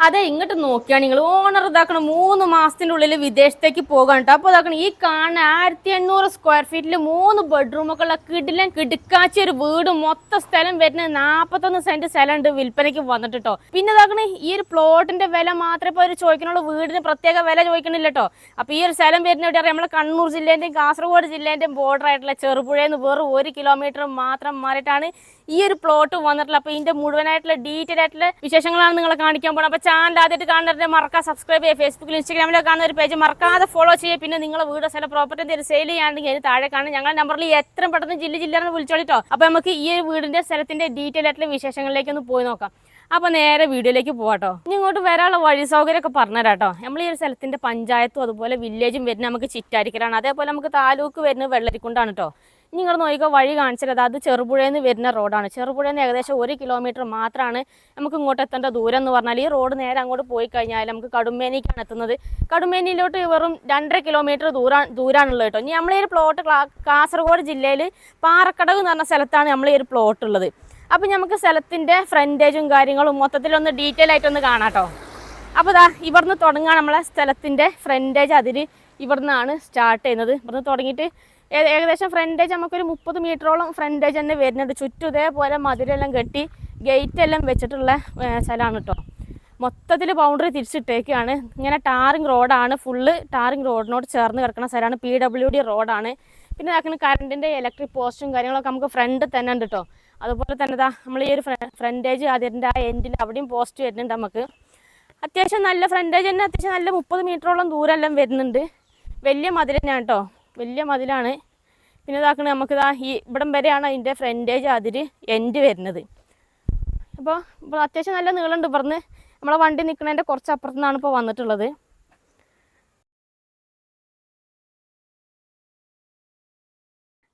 അതെ ഇങ്ങോട്ട് നോക്കിയാ നിങ്ങൾ ഓണർ ഇതാക്കണം മൂന്ന് മാസത്തിന്റെ ഉള്ളിൽ വിദേശത്തേക്ക് പോകാൻ കേട്ടോ അപ്പോൾ ഇതാക്കണം ഈ കാണുന്ന ആയിരത്തി എണ്ണൂറ് സ്ക്വയർ ഫീറ്റിൽ മൂന്ന് ബെഡ്റൂം ഒക്കെ ഉള്ള കിടിലൻ കിടുക്കാച്ചി ഒരു വീട് മൊത്തം സ്ഥലം വരുന്ന നാൽപ്പത്തൊന്ന് സെന്റ് സ്ഥലം ഉണ്ട് വിൽപ്പനയ്ക്ക് വന്നിട്ട് പിന്നെ ഇതാക്കണ ഈ ഒരു പ്ലോട്ടിന്റെ വില മാത്രമേ ഇപ്പോൾ ഒരു ചോദിക്കണുള്ളൂ. വീടിന് പ്രത്യേക വില ചോദിക്കണില്ല കേട്ടോ അപ്പോൾ ഈ ഒരു സ്ഥലം വരുന്ന എവിടെ നമ്മളെ കണ്ണൂർ ജില്ലേന്റെയും കാസർഗോഡ് ജില്ലേന്റെയും ബോർഡർ ആയിട്ടുള്ള ചെറുപുഴയിൽ നിന്ന് വെറും ഒരു കിലോമീറ്റർ മാത്രം മാറിയിട്ടാണ് ഈ ഒരു പ്ലോട്ട് വന്നിട്ടുള്ള അപ്പോൾ ഇതിന്റെ മുഴുവനായിട്ടുള്ള ഡീറ്റെയിൽ ആയിട്ടുള്ള വിശേഷങ്ങളാണ് നിങ്ങളെ കാണിക്കാൻ പോകുന്നത്. അപ്പോൾ ചാനൽ ആദ്യമായിട്ട് കാണുന്നവരുടെ മറക്കാൻ സബ്സ്ക്രൈബ് ചെയ്യുക. ഫേസ്ബുക്കിൽ ഇൻസ്റ്റാഗ്രാമിലൊക്കെ കാണുന്ന ഒരു പേജ് മറക്കാതെ ഫോളോ ചെയ്യുക. പിന്നെ നിങ്ങൾ വീട് സ്ഥലം പ്രോപ്പർട്ടി എന്തെങ്കിലും സെയിൽ ചെയ്യാണെങ്കിൽ അതിന് താഴെ കാണും ഞങ്ങളുടെ നമ്പറിൽ എത്രയും പെട്ടെന്ന് ജില്ല ജില്ലാന്ന് വിളിച്ചോളിട്ടോ. അപ്പോൾ നമുക്ക് ഈ ഒരു വീടിന്റെ സ്ഥലത്തിന്റെ ഡീറ്റെയിൽ ആയിട്ടുള്ള വിശേഷങ്ങളിലേക്ക് ഒന്ന് പോയി നോക്കാം. അപ്പോൾ നേരെ വീഡിയോയിലേക്ക് പോവാട്ടോ. ഇനി ഇങ്ങോട്ട് വരാനുള്ള വഴി സൗകര്യമൊക്കെ പറഞ്ഞുതരാട്ടോ. നമ്മൾ ഈ ഒരു സ്ഥലത്തിന്റെ പഞ്ചായത്തും അതുപോലെ വില്ലേജും വരുന്നത് നമുക്ക് ചിറ്റാരിക്കലാണ്. അതേപോലെ നമുക്ക് താലൂക്ക് വരുന്നത് വെള്ളരിക്കുണ്ടാണ് കേട്ടോ നിങ്ങൾ നോക്കിക്കോ വഴി കാണിച്ചത് അത് ചെറുപുഴയിൽ നിന്ന് വരുന്ന റോഡാണ്. ചെറുപുഴയിൽ നിന്ന് ഏകദേശം ഒരു കിലോമീറ്റർ മാത്രമാണ് നമുക്ക് ഇങ്ങോട്ട് എത്തേണ്ട ദൂരം എന്ന് പറഞ്ഞാൽ ഈ റോഡ് നേരെ അങ്ങോട്ട് പോയി കഴിഞ്ഞാൽ നമുക്ക് കടുമേനിക്കാണ് എത്തുന്നത്. കടുമേനിയിലോട്ട് വെറും രണ്ടര കിലോമീറ്റർ ദൂരാ ദൂരാണുള്ളത് കേട്ടോ. ഇനി നമ്മളെ ഒരു പ്ലോട്ട് കാസർഗോഡ് ജില്ലയിൽ പാറക്കടവ് എന്ന് പറഞ്ഞ സ്ഥലത്താണ് ഈ ഒരു പ്ലോട്ട് ഉള്ളത്. അപ്പം നമുക്ക് സ്ഥലത്തിന്റെ ഫ്രണ്ടേജും കാര്യങ്ങളും മൊത്തത്തിലൊന്ന് ഡീറ്റെയിൽ ആയിട്ടൊന്ന് കാണാം കേട്ടോ. അപ്പോൾ ഇതാ ഇവിടുന്ന് തുടങ്ങുക നമ്മളെ സ്ഥലത്തിന്റെ ഫ്രണ്ടേജ് അതിൽ ഇവിടുന്നാണ് സ്റ്റാർട്ട് ചെയ്യുന്നത്. ഇവിടുന്ന് തുടങ്ങിയിട്ട് ഏകദേശം ഫ്രണ്ടേജ് നമുക്കൊരു മുപ്പത് മീറ്ററോളം ഫ്രണ്ടേജ് തന്നെ വരുന്നുണ്ട്. ചുറ്റും ഇതേപോലെ മതിലെല്ലാം കെട്ടി ഗേറ്റ് എല്ലാം വെച്ചിട്ടുള്ള സ്ഥലമാണ് കേട്ടോ മൊത്തത്തിൽ ബൗണ്ടറി തിരിച്ചിട്ടേക്കാണ്. ഇങ്ങനെ ടാറിങ് റോഡാണ് ഫുള്ള് ടാറിങ് റോഡിനോട് ചേർന്ന് കിടക്കുന്ന സ്ഥലമാണ് പി ഡബ്ല്യു ഡി റോഡാണ് പിന്നെ ഇതാക്കുന്ന കറണ്ടിന്റെ ഇലക്ട്രിക് പോസ്റ്റും കാര്യങ്ങളൊക്കെ നമുക്ക് ഫ്രണ്ട് തന്നെ ഉണ്ട് കേട്ടോ അതുപോലെ തന്നെ ഇതാ നമ്മൾ ഈ ഒരു ഫ്രണ്ടേജ് അതിന്റെ ആ എൻഡിൽ അവിടെയും പോസ്റ്റ് വരുന്നുണ്ട് നമുക്ക്. അത്യാവശ്യം നല്ല ഫ്രണ്ടേജ് തന്നെ അത്യാവശ്യം നല്ല മുപ്പത് മീറ്ററോളം ദൂരമെല്ലാം വരുന്നുണ്ട്. വലിയ മതിൽ തന്നെയാണ് കേട്ടോ വലിയ മതിലാണ്. പിന്നെ ഇതാക്കണ നമുക്കിതാ ഈ ഇവിടം വരെയാണ് അതിന്റെ ഫ്രണ്ടേജ് അതിൽ എൻഡ് വരുന്നത്. അപ്പോൾ ഇപ്പോൾ അത്യാവശ്യം നല്ല നീളമുണ്ട്. ഇവിടുന്ന് നമ്മളെ വണ്ടി നിൽക്കുന്നതിന്റെ കുറച്ച് അപ്പുറത്തു നിന്നാണ് ഇപ്പോൾ വന്നിട്ടുള്ളത്.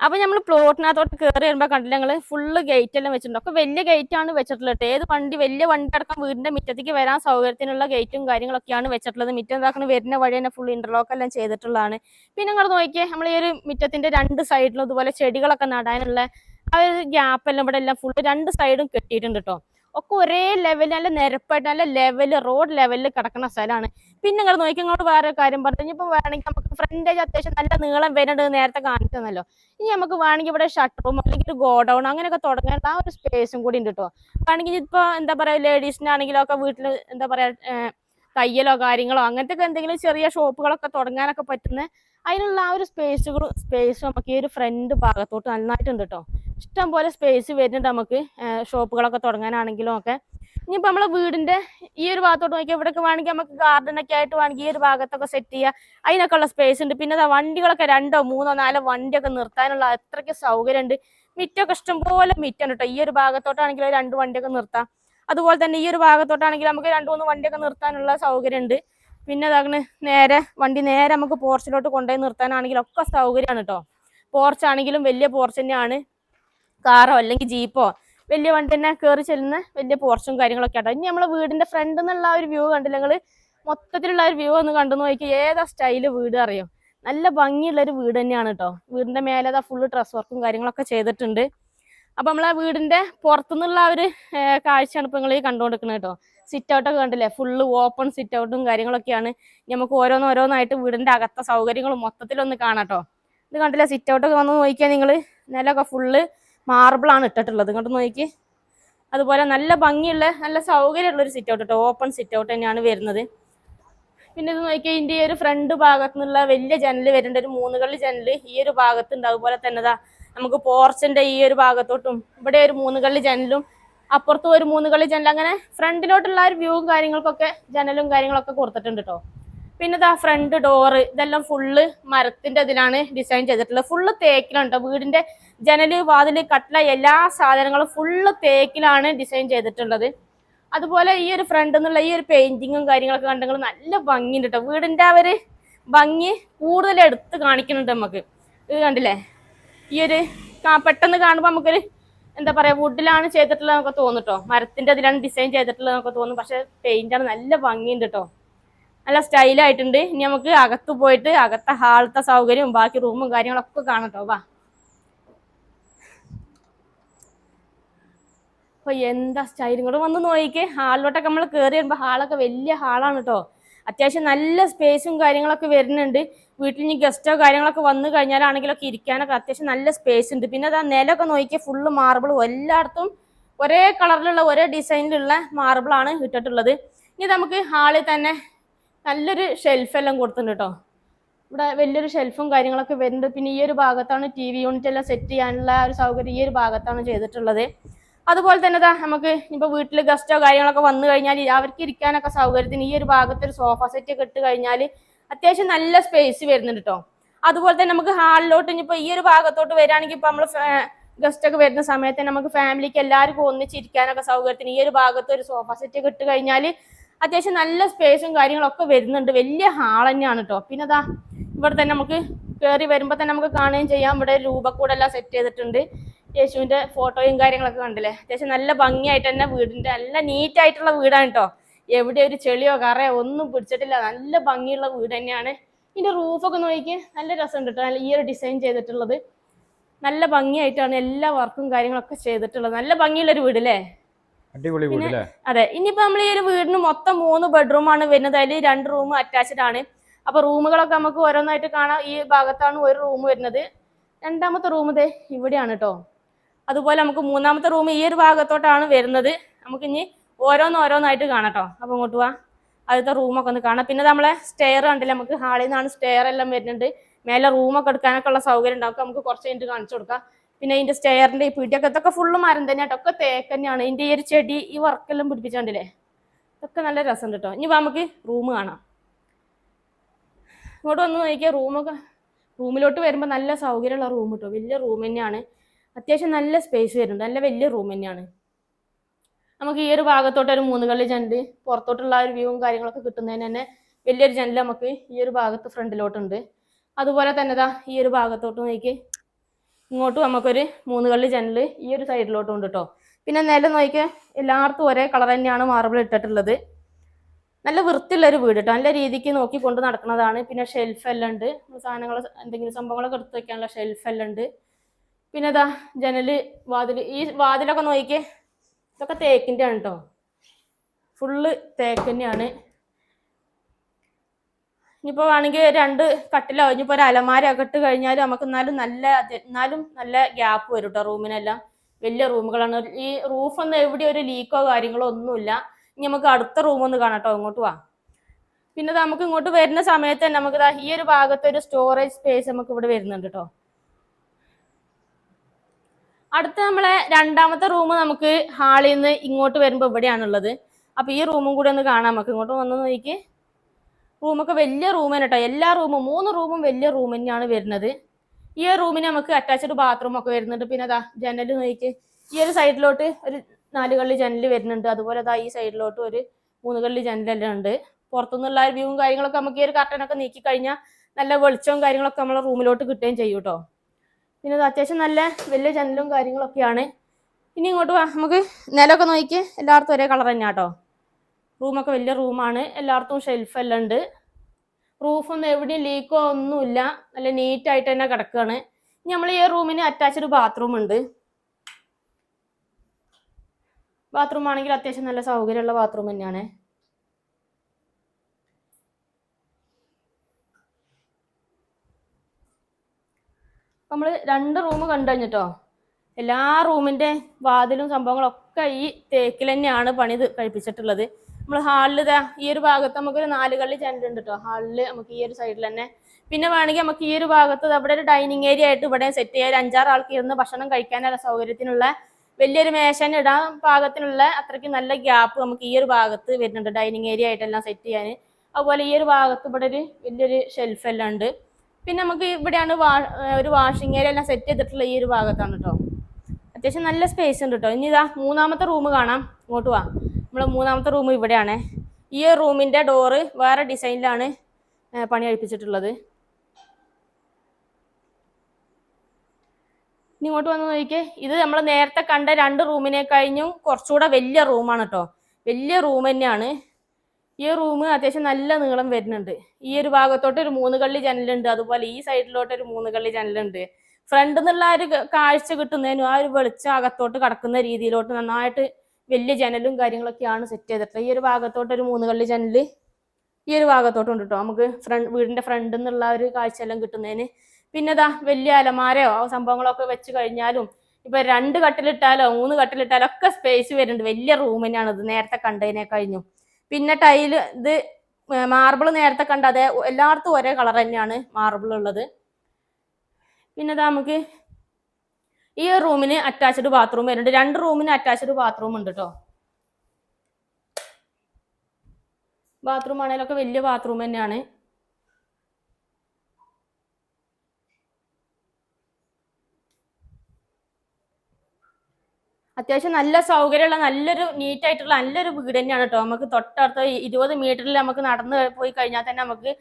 അപ്പോൾ നമ്മൾ പ്ലോട്ടിനകത്തോട്ട് കയറി വരുമ്പോൾ കണ്ടില്ല ഞങ്ങൾ ഫുള്ള് ഗേറ്റ് എല്ലാം വെച്ചിട്ടുണ്ട്. ഒക്കെ വലിയ ഗേറ്റ് ആണ് വെച്ചിട്ടുള്ളത് ഏത് വണ്ടി വലിയ വണ്ടി അടക്കം വീടിന്റെ മുറ്റത്തേക്ക് വരാൻ സൗകര്യത്തിനുള്ള ഗേറ്റും കാര്യങ്ങളൊക്കെയാണ് വെച്ചിട്ടുള്ളത്. മുറ്റം എന്താക്കണം വരുന്ന വഴി തന്നെ ഫുൾ ഇന്റർലോക്ക് എല്ലാം ചെയ്തിട്ടുള്ളതാണ്. പിന്നെ നിങ്ങൾ നോക്കിയേ നമ്മൾ ഈ ഒരു മുറ്റത്തിന്റെ രണ്ട് സൈഡിലും ഇതുപോലെ ചെടികളൊക്കെ നടാനുള്ള ആ ഒരു ഗ്യാപ്പ് എല്ലാം ഇവിടെ എല്ലാം ഫുള്ള് രണ്ട് സൈഡും കെട്ടിയിട്ടുണ്ട് കേട്ടോ ഒക്കെ ഒരേ ലെവൽ നല്ല നിരപ്പായിട്ട് നല്ല ലെവൽ റോഡ് ലെവലിൽ കിടക്കുന്ന സ്ഥലമാണ്. പിന്നെ നിങ്ങൾ നോക്കി ഇങ്ങോട്ട് വേറെ കാര്യം പറഞ്ഞു. ഇപ്പൊ വേണമെങ്കിൽ നമുക്ക് ഫ്രണ്ടേജ് അത്യാവശ്യം നല്ല നീളം വരുന്നുണ്ട് നേരത്തെ കാണിച്ചതല്ലോ ഇനി നമുക്ക് വേണമെങ്കിൽ ഇവിടെ ഷട്ടറും അല്ലെങ്കിൽ ഒരു ഗോഡൗൺ അങ്ങനെയൊക്കെ തുടങ്ങേണ്ട ആ ഒരു സ്പേസും കൂടി ഉണ്ട് കേട്ടോ വേണമെങ്കിൽ ഇപ്പോൾ എന്താ പറയുക ലേഡീസിനാണെങ്കിലോ ഒക്കെ വീട്ടിൽ എന്താ പറയുക തയ്യലോ കാര്യങ്ങളോ അങ്ങനത്തെ എന്തെങ്കിലും ചെറിയ ഷോപ്പുകളൊക്കെ തുടങ്ങാനൊക്കെ പറ്റുന്ന അതിനുള്ള ആ ഒരു സ്പേസ് സ്പേസും നമുക്ക് ഈ ഒരു ഫ്രണ്ട് ഭാഗത്തോട്ട് നന്നായിട്ടുണ്ട് കേട്ടോ ഇഷ്ടം പോലെ സ്പേസ് വരുന്നുണ്ട് നമുക്ക് ഷോപ്പുകളൊക്കെ തുടങ്ങാനാണെങ്കിലും ഒക്കെ. ഇനിയിപ്പോൾ നമ്മളെ വീടിന്റെ ഈ ഒരു ഭാഗത്തോട്ട് നോക്കിയാൽ ഇവിടെയൊക്കെ വേണമെങ്കിൽ നമുക്ക് ഗാർഡനൊക്കെ ആയിട്ട് വേണമെങ്കിൽ ഈ ഒരു ഭാഗത്തൊക്കെ സെറ്റ് ചെയ്യുക അതിനൊക്കെ ഉള്ള സ്പേസ് ഉണ്ട്. പിന്നെ അതാ വണ്ടികളൊക്കെ രണ്ടോ മൂന്നോ നാലോ വണ്ടിയൊക്കെ നിർത്താനുള്ള അത്രയ്ക്ക് സൗകര്യമുണ്ട്. മിറ്റൊക്കെ ഇഷ്ടംപോലെ മിറ്റാണ് കേട്ടോ ഈ ഒരു ഭാഗത്തോട്ടാണെങ്കിൽ രണ്ട് വണ്ടിയൊക്കെ നിർത്താം. അതുപോലെ തന്നെ ഈ ഒരു ഭാഗത്തോട്ടാണെങ്കിൽ നമുക്ക് രണ്ട് മൂന്ന് വണ്ടിയൊക്കെ നിർത്താനുള്ള സൗകര്യമുണ്ട്. പിന്നെ അതാണ് നേരെ വണ്ടി നേരെ നമുക്ക് പോർച്ചിലോട്ട് കൊണ്ടുപോയി നിർത്താനാണെങ്കിലും ഒക്കെ സൗകര്യമാണ് കേട്ടോ പോർച്ചാണെങ്കിലും വലിയ പോർച്ച് തന്നെയാണ്. കാറോ അല്ലെങ്കിൽ ജീപ്പോ വലിയ വണ്ടി തന്നെ കയറി ചെല്ലുന്ന വലിയ പോർച്ചും കാര്യങ്ങളൊക്കെ ആട്ടോ. ഇനി നമ്മളെ വീടിന്റെ ഫ്രണ്ട് എന്നുള്ള ഒരു വ്യൂ കണ്ടില്ല നിങ്ങൾ മൊത്തത്തിലുള്ള ഒരു വ്യൂ ഒന്ന് കണ്ടു നോക്കി ഏതാ സ്റ്റൈൽ വീട് അറിയോ? നല്ല ഭംഗിയുള്ള ഒരു വീട് തന്നെയാണ് കേട്ടോ വീടിന്റെ മേലെ അതാ ഫുള്ള് ഡ്രസ് വർക്കും കാര്യങ്ങളൊക്കെ ചെയ്തിട്ടുണ്ട്. അപ്പൊ നമ്മളെ വീടിന്റെ പുറത്തുനിന്നുള്ള ഒരു കാഴ്ചയാണ് ഇപ്പൊ നിങ്ങൾ ഈ കണ്ടുകൊണ്ടിരിക്കുന്നത് കേട്ടോ സിറ്റ് ഔട്ടൊക്കെ കണ്ടില്ലേ? ഫുള്ള് ഓപ്പൺ സിറ്റ് ഔട്ടും കാര്യങ്ങളൊക്കെയാണ്. നമുക്ക് ഓരോന്നോരോന്നായിട്ട് വീടിന്റെ അകത്ത സൗകര്യങ്ങളും മൊത്തത്തിലൊന്ന് കാണാട്ടോ ഇത് കണ്ടില്ല? സിറ്റ് ഔട്ടൊക്കെ വന്ന് നോക്കിയാൽ നിങ്ങൾ നിലമൊക്കെ ഫുള്ള് മാർബിളാണ് ഇട്ടിട്ടുള്ളത്. ഇങ്ങോട്ട് നോക്കി അതുപോലെ നല്ല ഭംഗിയുള്ള നല്ല സൗകര്യമുള്ള ഒരു സിറ്റ് ഔട്ട് കേട്ടോ ഓപ്പൺ സിറ്റ് ഔട്ട് തന്നെയാണ് വരുന്നത്. പിന്നെ ഇത് നോക്കിയാൽ ഇതിന്റെ ഈ ഒരു ഫ്രണ്ട് ഭാഗത്തു നിന്നുള്ള വലിയ ജനൽ വരുന്നുണ്ട് ഒരു മൂന്ന് ജനൽ ഈ ഒരു ഭാഗത്തുണ്ട്. അതുപോലെ തന്നെ നമുക്ക് പോർച്ചിന്റെ ഈ ഒരു ഭാഗത്തോട്ടും ഇവിടെ ഒരു മൂന്ന് ജനലും അപ്പുറത്തും ഒരു മൂന്ന് കളി ജനൽ അങ്ങനെ ഫ്രണ്ടിലോട്ടുള്ള ഒരു വ്യൂവും കാര്യങ്ങൾക്കൊക്കെ ജനലും കാര്യങ്ങളൊക്കെ കൊടുത്തിട്ടുണ്ട് കേട്ടോ പിന്നെ ഇതാ ഫ്രണ്ട് ഡോറ് ഇതെല്ലാം ഫുള്ള് മരത്തിന്റെ ഇതിലാണ് ഡിസൈൻ ചെയ്തിട്ടുള്ളത്. ഫുള്ള് തേക്കിലാണ് കേട്ടോ വീടിന്റെ ജനൽ വാതിൽ കട്ടില എല്ലാ സാധനങ്ങളും ഫുള്ള് തേക്കിലാണ് ഡിസൈൻ ചെയ്തിട്ടുള്ളത്. അതുപോലെ ഈ ഒരു ഫ്രണ്ട് എന്നുള്ള ഈ ഒരു പെയിന്റിങ്ങും കാര്യങ്ങളൊക്കെ കണ്ടെങ്കിൽ നല്ല ഭംഗിയുണ്ട് കേട്ടോ വീടിന്റെ ഒരു ഭംഗി കൂടുതൽ എടുത്ത് കാണിക്കുന്നുണ്ട് നമുക്ക് ഇത് കണ്ടില്ലേ? ഈ ഒരു പെട്ടെന്ന് കാണുമ്പോൾ നമുക്കൊരു എന്താ പറയാ വുഡിലാണ് ചെയ്തിട്ടുള്ളത് നമുക്ക് തോന്നിട്ടോ. മരത്തിന്റെ അതിലാണ് ഡിസൈൻ ചെയ്തിട്ടുള്ളത് നമുക്ക് തോന്നും. പക്ഷെ ആണ് നല്ല ഭംഗിയുണ്ട് കേട്ടോ നല്ല സ്റ്റൈലായിട്ടുണ്ട് ഇനി നമുക്ക് അകത്ത് പോയിട്ട് അകത്തെ ഹാളത്തെ സൗകര്യവും ബാക്കി റൂമും കാര്യങ്ങളൊക്കെ കാണട്ടോ വാ. അപ്പൊ എന്താ സ്റ്റൈലും കൂടെ വന്ന് നോക്കിക്കേ. ഹാളിലോട്ടൊക്കെ നമ്മൾ കയറി വരുമ്പോൾ ഹാളൊക്കെ വലിയ ഹാളാണ് കേട്ടോ അത്യാവശ്യം നല്ല സ്പേസും കാര്യങ്ങളൊക്കെ വരുന്നുണ്ട്. വീട്ടിൽ ഇനി ഗസ്റ്റോ കാര്യങ്ങളൊക്കെ വന്നു കഴിഞ്ഞാലാണെങ്കിലൊക്കെ ഇരിക്കാനൊക്കെ അത്യാവശ്യം നല്ല സ്പേസ് ഉണ്ട്. പിന്നെ അത് ആ നിലമൊക്കെ നോക്കിയാൽ ഫുള്ള് മാർബിൾ എല്ലായിടത്തും ഒരേ കളറിലുള്ള ഒരേ ഡിസൈനിലുള്ള മാർബിളാണ് ഇട്ടിട്ടുള്ളത്. ഇനി നമുക്ക് ഹാളിൽ തന്നെ നല്ലൊരു ഷെൽഫെല്ലാം കൊടുത്തിട്ടുണ്ട് കേട്ടോ ഇവിടെ വലിയൊരു ഷെൽഫും കാര്യങ്ങളൊക്കെ വരുന്നുണ്ട്. പിന്നെ ഈ ഒരു ഭാഗത്താണ് ടി വി യൂണിറ്റ് എല്ലാം സെറ്റ് ചെയ്യാനുള്ള ഒരു സൗകര്യം ഈ ഒരു ഭാഗത്താണ് ചെയ്തിട്ടുള്ളത്. അതുപോലെ തന്നെ ദാ നമുക്ക് ഇപ്പൊ വീട്ടിൽ ഗസ്റ്റോ കാര്യങ്ങളൊക്കെ വന്നു കഴിഞ്ഞാൽ അവർക്ക് ഇരിക്കാനൊക്കെ സൗകര്യത്തിന് ഈ ഒരു ഭാഗത്ത് ഒരു സോഫ സെറ്റ് ഒക്കെ ഇട്ട് കഴിഞ്ഞാൽ അത്യാവശ്യം നല്ല സ്പേസ് വരുന്നുണ്ട് കേട്ടോ അതുപോലെ തന്നെ നമുക്ക് ഹാളിലോട്ട് ഇനിയിപ്പോ ഈ ഒരു ഭാഗത്തോട്ട് വരികയാണെങ്കിൽ ഇപ്പൊ നമ്മൾ ഗസ്റ്റ് ഒക്കെ വരുന്ന സമയത്ത് നമുക്ക് ഫാമിലിക്ക് എല്ലാവർക്കും ഒന്നിച്ചിരിക്കാനൊക്കെ സൗകര്യത്തിന് ഈ ഒരു ഭാഗത്ത് ഒരു സോഫ സെറ്റ് ഒക്കെ ഇട്ട് കഴിഞ്ഞാൽ അത്യാവശ്യം നല്ല സ്പേസും കാര്യങ്ങളൊക്കെ വരുന്നുണ്ട്. വലിയ ഹാൾ തന്നെയാണ് കേട്ടോ പിന്നെ അതാ ഇവിടെ തന്നെ നമുക്ക് കയറി വരുമ്പോൾ തന്നെ നമുക്ക് കാണുകയും ചെയ്യാം. ഇവിടെ രൂപക്കൂടെല്ലാം സെറ്റ് ചെയ്തിട്ടുണ്ട്. യേശുവിന്റെ ഫോട്ടോയും കാര്യങ്ങളൊക്കെ കണ്ടില്ലേ? അത്യാവശ്യം നല്ല ഭംഗിയായിട്ട് തന്നെ വീടിന്റെ നല്ല നീറ്റ് ആയിട്ടുള്ള വീടാണ് കേട്ടോ എവിടെ ഒരു ചെളിയോ കറയോ ഒന്നും പിടിച്ചിട്ടില്ല. നല്ല ഭംഗിയുള്ള വീട് തന്നെയാണ്. ഇതിന്റെ റൂഫൊക്കെ നോക്കി നല്ല രസമുണ്ട് കേട്ടോ നല്ല ഈ ഒരു ഡിസൈൻ ചെയ്തിട്ടുള്ളത്. നല്ല ഭംഗിയായിട്ടാണ് എല്ലാ വർക്കും കാര്യങ്ങളൊക്കെ ചെയ്തിട്ടുള്ളത്. നല്ല ഭംഗിയുള്ള ഒരു വീട് അല്ലേ അതെ ഇനിയിപ്പോ നമ്മൾ ഈ ഒരു വീടിന് മൊത്തം മൂന്ന് ബെഡ്റൂം ആണ് വരുന്നത്. അതിൽ രണ്ട് റൂം അറ്റാച്ച്ഡ് ആണ്. അപ്പൊ റൂമുകളൊക്കെ നമുക്ക് ഓരോന്നായിട്ട് കാണാം. ഈ ഭാഗത്താണ് ഒരു റൂം വരുന്നത്. രണ്ടാമത്തെ റൂം ദേ ഇവിടെയാണ് കേട്ടോ അതുപോലെ നമുക്ക് മൂന്നാമത്തെ റൂം ഈ ഒരു ഭാഗത്തോട്ടാണ് വരുന്നത്. നമുക്ക് ഇനി ഓരോന്ന് ഓരോന്നായിട്ട് കാണാം കേട്ടോ അപ്പൊ ഇങ്ങോട്ട് പോവാ ആദ്യത്തെ റൂമൊക്കെ ഒന്ന് കാണാം. പിന്നെ നമ്മളെ സ്റ്റെയർ കണ്ടില്ലേ? നമുക്ക് ഹാളിൽ നിന്നാണ് സ്റ്റെയർ എല്ലാം വരുന്നുണ്ട്. മേലെ റൂമൊക്കെ എടുക്കാനൊക്കെ ഉള്ള സൗകര്യം ഉണ്ടാവും. നമുക്ക് കുറച്ച് കഴിഞ്ഞിട്ട് കാണിച്ചു കൊടുക്കാം. പിന്നെ ഇതിന്റെ സ്റ്റെയറിന്റെ ഈ പിടിയൊക്കെ ഇതൊക്കെ ഫുള്ള് മരം തന്നെയാട്ടോ ഒക്കെ തേക്ക് തന്നെയാണ്. ഇതിന്റെ ഈ ഒരു ചെടി ഈ വർക്കെല്ലാം പിടിപ്പിച്ചോണ്ടില്ലേ? ഇതൊക്കെ നല്ല രസമുണ്ട് കേട്ടോ ഇനി നമുക്ക് റൂം കാണാം. ഇങ്ങോട്ട് വന്ന് നോക്കിയാൽ റൂമൊക്കെ റൂമിലോട്ട് വരുമ്പോൾ നല്ല സൗകര്യമുള്ള റൂം കേട്ടോ വലിയ റൂം തന്നെയാണ്. അത്യാവശ്യം നല്ല സ്പേസ് വരുന്നുണ്ട്. നല്ല വലിയ റൂം തന്നെയാണ്. നമുക്ക് ഈ ഒരു ഭാഗത്തോട്ട് ഒരു മൂന്ന് കള്ളി ജണ്ട് പുറത്തോട്ടുള്ള ഒരു വ്യൂവും കാര്യങ്ങളൊക്കെ കിട്ടുന്നതിന് തന്നെ വലിയൊരു ജനൽ നമുക്ക് ഈ ഒരു ഭാഗത്ത് ഫ്രണ്ടിലോട്ടുണ്ട്. അതുപോലെ തന്നെ ദാ ഈ ഒരു ഭാഗത്തോട്ട് നോക്കി ഇങ്ങോട്ടും നമുക്കൊരു മൂന്ന് കള്ളി ജനൽ ഈ ഒരു സൈഡിലോട്ടും ഉണ്ട് കേട്ടോ പിന്നെ നില നോക്കിയാൽ എല്ലായിടത്തും ഒരേ കളർ തന്നെയാണ് മാർബിൾ ഇട്ടിട്ടുള്ളത്. നല്ല വൃത്തിയുള്ള ഒരു വീട് കേട്ടോ നല്ല രീതിക്ക് നോക്കി കൊണ്ട് നടക്കുന്നതാണ്. പിന്നെ ഷെൽഫ് എല്ലാം ഉണ്ട്. സാധനങ്ങൾ എന്തെങ്കിലും സംഭവങ്ങളൊക്കെ എടുത്ത് വെക്കാനുള്ള ഷെൽഫ് എല്ലാം ഉണ്ട്. പിന്നെ ഇതാ ജനൽ വാതിൽ ഈ വാതിലൊക്കെ നോക്കിക്കേ ഇതൊക്കെ തേക്കിന്റെ ആണ് കേട്ടോ ഫുള്ള് തേക്ക് തന്നെയാണ്. ഇനിയിപ്പോൾ വേണമെങ്കിൽ രണ്ട് കട്ടിലോ ഇനിയിപ്പോൾ ഒരു അലമാരയൊക്കെ ഇട്ട് കഴിഞ്ഞാൽ നമുക്ക് എന്നാലും നല്ല എന്നാലും നല്ല ഗ്യാപ്പ് വരും കേട്ടോ റൂമിനെല്ലാം. വലിയ റൂമുകളാണ്. ഈ റൂഫൊന്നും എവിടെ ഒരു ലീക്കോ കാര്യങ്ങളോ ഒന്നുമില്ല. ഇനി നമുക്ക് അടുത്ത റൂമൊന്ന് കേട്ടോ ഇങ്ങോട്ട് വാ. പിന്നെ നമുക്ക് ഇങ്ങോട്ട് വരുന്ന സമയത്ത് തന്നെ നമുക്ക് ഈ ഒരു ഭാഗത്ത് ഒരു സ്റ്റോറേജ് സ്പേസ് നമുക്ക് ഇവിടെ വരുന്നുണ്ട് കേട്ടോ അടുത്ത നമ്മളെ രണ്ടാമത്തെ റൂം നമുക്ക് ഹാളിൽ നിന്ന് ഇങ്ങോട്ട് വരുമ്പോൾ ഇവിടെയാണുള്ളത്. അപ്പൊ ഈ റൂമും കൂടി ഒന്ന് കാണാം. നമുക്ക് ഇങ്ങോട്ട് വന്ന് നോക്കി റൂമൊക്കെ വലിയ റൂമാണ് കേട്ടോ എല്ലാ റൂമും മൂന്ന് റൂമും വലിയ റൂം തന്നെയാണ് വരുന്നത്. ഈ റൂമിന് നമുക്ക് അറ്റാച്ച്ഡ് ബാത്റൂം ഒക്കെ വരുന്നുണ്ട്. പിന്നെ അതാ ജനൽ നോക്കി ഈ ഒരു സൈഡിലോട്ട് ഒരു നാല് കള്ളി ജനൽ വരുന്നുണ്ട്. അതുപോലെ അതാ ഈ സൈഡിലോട്ട് ഒരു മൂന്ന് കള്ളി ജനലെല്ലാം ഉണ്ട്. പുറത്തുനിന്നുള്ള വ്യൂവും കാര്യങ്ങളൊക്കെ നമുക്ക് ഈ ഒരു കർട്ടനൊക്കെ നീക്കി കഴിഞ്ഞാൽ നല്ല വെളിച്ചവും കാര്യങ്ങളൊക്കെ നമ്മളെ റൂമിലോട്ട് കിട്ടുകയും ചെയ്യും കേട്ടോ പിന്നെ അത് അത്യാവശ്യം നല്ല വലിയ ജനലും കാര്യങ്ങളൊക്കെയാണ്. ഇനി ഇങ്ങോട്ട് നമുക്ക് നിലമൊക്കെ നോക്കി എല്ലായിടത്തും ഒരേ കളർ തന്നെയാണ് കേട്ടോ റൂമൊക്കെ വലിയ റൂമാണ് എല്ലായിടത്തും ഷെൽഫെല്ലാം ഉണ്ട്. റൂഫൊന്നും എവിടെയും ലീക്കോ ഒന്നുമില്ല നല്ല നീറ്റായിട്ട് തന്നെ കിടക്കുകയാണ് ഇനി നമ്മൾ ഈ റൂമിന് അറ്റാച്ച്ഡ് ബാത്റൂം ഉണ്ട്. ബാത്റൂം ആണെങ്കിൽ അത്യാവശ്യം നല്ല സൗകര്യമുള്ള ബാത്റൂം തന്നെയാണ്. നമ്മൾ രണ്ട് റൂം കണ്ടു കഴിഞ്ഞിട്ടോ? എല്ലാ റൂമിന്റെ വാതിലും സംഭവങ്ങളൊക്കെ ഈ തേക്കിൽ തന്നെയാണ് പണി കഴിപ്പിച്ചിട്ടുള്ളത്. നമ്മൾ ഹാളിൽ ഇതാ ഈ ഒരു ഭാഗത്ത് നമുക്കൊരു നാല് കള്ളി ജനലുണ്ട് കേട്ടോ ഹാളിൽ നമുക്ക് ഈ ഒരു സൈഡിൽ തന്നെ. പിന്നെ വേണമെങ്കിൽ നമുക്ക് ഈ ഒരു ഭാഗത്ത് അവിടെ ഒരു ഡൈനിങ് ഏരിയ ആയിട്ട് ഇവിടെ സെറ്റ് ചെയ്യാൻ അഞ്ചാറ് ആൾക്ക് ഇരുന്ന് ഭക്ഷണം കഴിക്കാനുള്ള സൗകര്യത്തിനുള്ള വലിയൊരു മേശന് ഇടാൻ പാകത്തിനുള്ള അത്രയ്ക്ക് നല്ല ഗ്യാപ്പ് നമുക്ക് ഈ ഒരു ഭാഗത്ത് വരുന്നുണ്ട്. ഡൈനിങ് ഏരിയ ആയിട്ടെല്ലാം സെറ്റ് ചെയ്യാൻ. അതുപോലെ ഈ ഒരു ഭാഗത്ത് ഇവിടെ ഒരു വലിയൊരു ഷെൽഫ് എല്ലാം ഉണ്ട്. പിന്നെ നമുക്ക് ഇവിടെയാണ് ഒരു വാഷിംഗ് ഏരിയ എല്ലാം സെറ്റ് ചെയ്തിട്ടുള്ള ഈ ഒരു ഭാഗത്താണ് കേട്ടോ അത്യാവശ്യം നല്ല സ്പേസ് ഉണ്ട് കേട്ടോ ഇനി ഇതാ മൂന്നാമത്തെ റൂം കാണാം. ഇങ്ങോട്ട് വാ. നമ്മളെ മൂന്നാമത്തെ റൂം ഇവിടെയാണ്. ഈ റൂമിന്റെ ഡോറ് വേറെ ഡിസൈനിലാണ് പണി കഴിപ്പിച്ചിട്ടുള്ളത്. ഇനി ഇങ്ങോട്ട് വന്ന് നോക്കിക്കേ. ഇത് നമ്മൾ നേരത്തെ കണ്ട രണ്ട് റൂമിനെ കഴിഞ്ഞും കുറച്ചുകൂടെ വലിയ റൂമാണ് കേട്ടോ വലിയ റൂം തന്നെയാണ്. ഈ റൂം അത്യാവശ്യം നല്ല നീളം വരുന്നുണ്ട്. ഈ ഒരു ഭാഗത്തോട്ട് ഒരു മൂന്ന് കള്ളി ജനലുണ്ട്. അതുപോലെ ഈ സൈഡിലോട്ട് ഒരു മൂന്ന് കള്ളി ജനലുണ്ട്. ഫ്രണ്ട് നിന്നുള്ള ആ ഒരു കാഴ്ച കിട്ടുന്നതിനും ആ ഒരു വെളിച്ചം അകത്തോട്ട് കടക്കുന്ന രീതിയിലോട്ട് നന്നായിട്ട് വലിയ ജനലും കാര്യങ്ങളൊക്കെയാണ് സെറ്റ് ചെയ്തിട്ടുള്ളത്. ഈ ഒരു ഭാഗത്തോട്ട് ഒരു മൂന്ന് കള്ളി ജനൽ ഈ ഒരു ഭാഗത്തോട്ടുണ്ട് കേട്ടോ നമുക്ക് ഫ്രണ്ട് വീടിന്റെ ഫ്രണ്ടിൽ നിന്നുള്ള ഒരു കാഴ്ചയെല്ലാം കിട്ടുന്നതിന്. പിന്നെ ഇതാ വലിയ അലമാരയോ സംഭവങ്ങളൊക്കെ വെച്ച് കഴിഞ്ഞാലും ഇപ്പൊ രണ്ട് കട്ടിലിട്ടാലോ മൂന്ന് കട്ടിലിട്ടാലോ ഒക്കെ സ്പേസ് വരുന്നുണ്ട്. വലിയ റൂം തന്നെയാണ് ഇത് നേരത്തെ കണ്ടതിനെ കഴിഞ്ഞു. പിന്നെ ടൈൽ ഇത് മാർബിൾ നേരത്തെ കണ്ട അതേ എല്ലായിടത്തും ഒരേ കളർ തന്നെയാണ് മാർബിൾ ഉള്ളത്. പിന്നെ ഇതാ നമുക്ക് ഈ റൂമിന് അറ്റാച്ച്ഡ് ബാത്റൂം വരുന്നുണ്ട്. രണ്ട് റൂമിന് അറ്റാച്ച്ഡ് ബാത്റൂം ഉണ്ട് കേട്ടോ ബാത്റൂം ആണെങ്കിലൊക്കെ വലിയ ബാത്റൂം തന്നെയാണ്. അത്യാവശ്യം നല്ല സൗകര്യമുള്ള നല്ലൊരു നീറ്റ് ആയിട്ടുള്ള നല്ലൊരു വീട് തന്നെയാണ് കേട്ടോ നമുക്ക് തൊട്ടടുത്ത ഇരുപത് മീറ്ററിൽ നമുക്ക് നടന്ന് പോയി കഴിഞ്ഞാൽ തന്നെ നമുക്ക്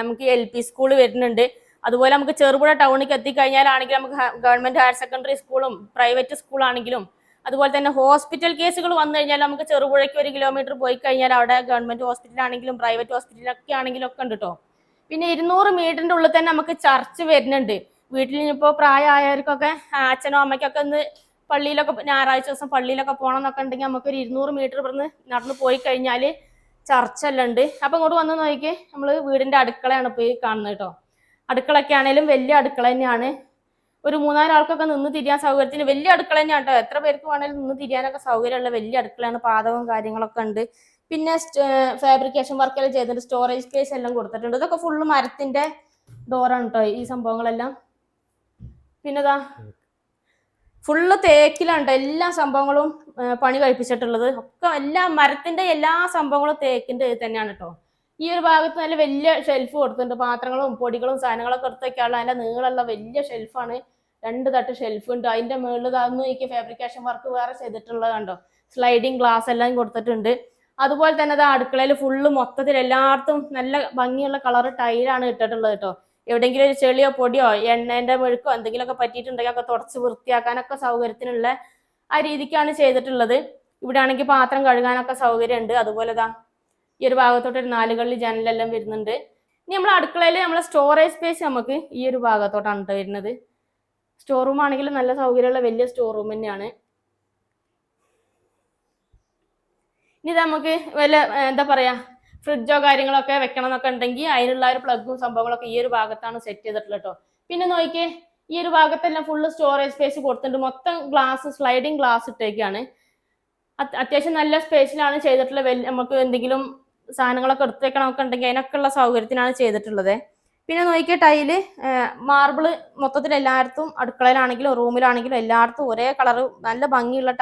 നമുക്ക് എൽ പി സ്കൂൾ വരുന്നുണ്ട്. അതുപോലെ നമുക്ക് ചെറുപുഴ ടൗണിലേക്ക് എത്തിക്കഴിഞ്ഞാലാണെങ്കിൽ നമുക്ക് ഗവൺമെന്റ് ഹയർ സെക്കൻഡറി സ്കൂളും പ്രൈവറ്റ് സ്കൂളാണെങ്കിലും അതുപോലെ തന്നെ ഹോസ്പിറ്റൽ കേസുകൾ വന്നു കഴിഞ്ഞാൽ നമുക്ക് ചെറുപുഴയ്ക്ക് ഒരു കിലോമീറ്റർ പോയി കഴിഞ്ഞാൽ അവിടെ ഗവൺമെന്റ് ഹോസ്പിറ്റലാണെങ്കിലും പ്രൈവറ്റ് ഹോസ്പിറ്റലൊക്കെ ആണെങ്കിലും ഒക്കെ ഉണ്ട് കേട്ടോ പിന്നെ ഇരുന്നൂറ് മീറ്ററിന്റെ ഉള്ളിൽ തന്നെ നമുക്ക് ചർച്ച് വരുന്നുണ്ട്. വീട്ടിൽ ഇപ്പോൾ പ്രായമായവർക്കൊക്കെ അച്ഛനോ അമ്മയ്ക്കൊക്കെ ഒന്ന് പള്ളിയിലൊക്കെ ഞായറാഴ്ച ദിവസം പള്ളിയിലൊക്കെ പോകണം എന്നൊക്കെ ഉണ്ടെങ്കിൽ നമുക്ക് ഒരു ഇരുന്നൂറ് മീറ്റർ ഇവിടുന്ന് നടന്ന് പോയി കഴിഞ്ഞാൽ ചർച്ചെല്ലാം ഉണ്ട്. അപ്പം ഇങ്ങോട്ട് വന്ന് നോക്കി നമ്മൾ വീടിന്റെ അടുക്കളയാണ് പോയി കാണുന്നത് കേട്ടോ. അടുക്കളയൊക്കെ ആണെങ്കിലും വലിയ അടുക്കള തന്നെയാണ്. ഒരു മൂന്നാലാൾക്കൊക്കെ നിന്ന് തിരിയാൻ സൗകര്യത്തിന് വലിയ അടുക്കള തന്നെയാണ് കേട്ടോ. എത്ര പേർക്ക് വേണേലും നിന്ന് തിരിയാനൊക്കെ സൗകര്യമുള്ള വലിയ അടുക്കളയാണ്. പാദവും കാര്യങ്ങളൊക്കെ ഉണ്ട്. പിന്നെ ഫാബ്രിക്കേഷൻ വർക്കെല്ലാം ചെയ്തിട്ടുണ്ട്. സ്റ്റോറേജ് സ്പേസ് എല്ലാം കൊടുത്തിട്ടുണ്ട്. ഇതൊക്കെ ഫുള്ള് മരത്തിന്റെ ഡോറാണ് കേട്ടോ ഈ സംഭവങ്ങളെല്ലാം. പിന്നെതാ ഫുള്ള് തേക്കിലാണ് ട്ടോ എല്ലാ സംഭവങ്ങളും പണി കഴിപ്പിച്ചിട്ടുള്ളത്. ഒക്കെ എല്ലാ മരത്തിന്റെ എല്ലാ സംഭവങ്ങളും തേക്കിന്റെ ഇത് തന്നെയാണ് കേട്ടോ ഈ ഒരു ഭാഗത്ത് നല്ല വലിയ ഷെൽഫ് കൊടുത്തിട്ടുണ്ട്. പാത്രങ്ങളും പൊടികളും സാധനങ്ങളൊക്കെ എടുത്ത് വെക്കാനുള്ള അതിന്റെ നീളമുള്ള വലിയ ഷെൽഫാണ് രണ്ട് തട്ട് ഷെൽഫ് ഉണ്ട്. അതിന്റെ മുകളിൽ താന്ന് എനിക്ക് ഫാബ്രിക്കേഷൻ വർക്ക് വേറെ ചെയ്തിട്ടുള്ളത് കണ്ടോ സ്ലൈഡിങ് ഗ്ലാസ് എല്ലാം കൊടുത്തിട്ടുണ്ട്. അതുപോലെ തന്നെ അത് അടുക്കളയിൽ ഫുള്ള് മൊത്തത്തിൽ എല്ലായിടത്തും നല്ല ഭംഗിയുള്ള കളർ ടൈലാണ് ഇട്ടിട്ടുള്ളത് കേട്ടോ എവിടെയെങ്കിലും ഒരു ചെളിയോ പൊടിയോ എണ്ണേന്റെ മെഴുക്കോ എന്തെങ്കിലുമൊക്കെ പറ്റിയിട്ടുണ്ടെങ്കിൽ ഒക്കെ തുടച്ച് വൃത്തിയാക്കാനൊക്കെ സൗകര്യത്തിനുള്ള ആ രീതിക്കാണ് ചെയ്തിട്ടുള്ളത്. ഇവിടെ ആണെങ്കിൽ പാത്രം കഴുകാനൊക്കെ സൗകര്യമുണ്ട്. അതുപോലെ ദാ ഈ ഒരു ഭാഗത്തോട്ട് ഒരു നാലുകളിൽ ജനലെല്ലാം വരുന്നുണ്ട്. ഇനി നമ്മൾ അടുക്കളയിൽ നമ്മളെ സ്റ്റോറേജ് സ്പേസ് നമുക്ക് ഈ ഒരു ഭാഗത്തോട്ടാണ് കേട്ടോ വരുന്നത്. സ്റ്റോർ റൂം ആണെങ്കിൽ നല്ല സൗകര്യമുള്ള വലിയ സ്റ്റോർ റൂം തന്നെയാണ്. ഇനി ഇത് നമുക്ക് വല്ല എന്താ പറയാ ഫ്രിഡ്ജോ കാര്യങ്ങളൊക്കെ വെക്കണം എന്നൊക്കെ ഉണ്ടെങ്കിൽ അതിനുള്ള ഒരു പ്ലഗും സംഭവങ്ങളൊക്കെ ഈ ഒരു ഭാഗത്താണ് സെറ്റ് ചെയ്തിട്ടുള്ളത് കേട്ടോ പിന്നെ നോക്കിയേ ഈ ഒരു ഭാഗത്തെല്ലാം ഫുള്ള് സ്റ്റോറേജ് സ്പേസ് കൊടുത്തിട്ടുണ്ട്. മൊത്തം ഗ്ലാസ് സ്ലൈഡിങ് ഗ്ലാസ് ഇട്ടേക്കാണ്. അത്യാവശ്യം നല്ല സ്പേസിലാണ് ചെയ്തിട്ടുള്ളത്. വലിയ നമുക്ക് എന്തെങ്കിലും സാധനങ്ങളൊക്കെ എടുത്ത് ഉണ്ടെങ്കിൽ അതിനൊക്കെ ഉള്ള സൗകര്യത്തിനാണ് ചെയ്തിട്ടുള്ളത്. പിന്നെ നോക്കിയ ടൈൽ മാർബിൾ മൊത്തത്തിൽ എല്ലായിടത്തും അടുക്കളയിലാണെങ്കിലും റൂമിലാണെങ്കിലും എല്ലായിടത്തും ഒരേ കളറ് നല്ല ഭംഗിയുള്ള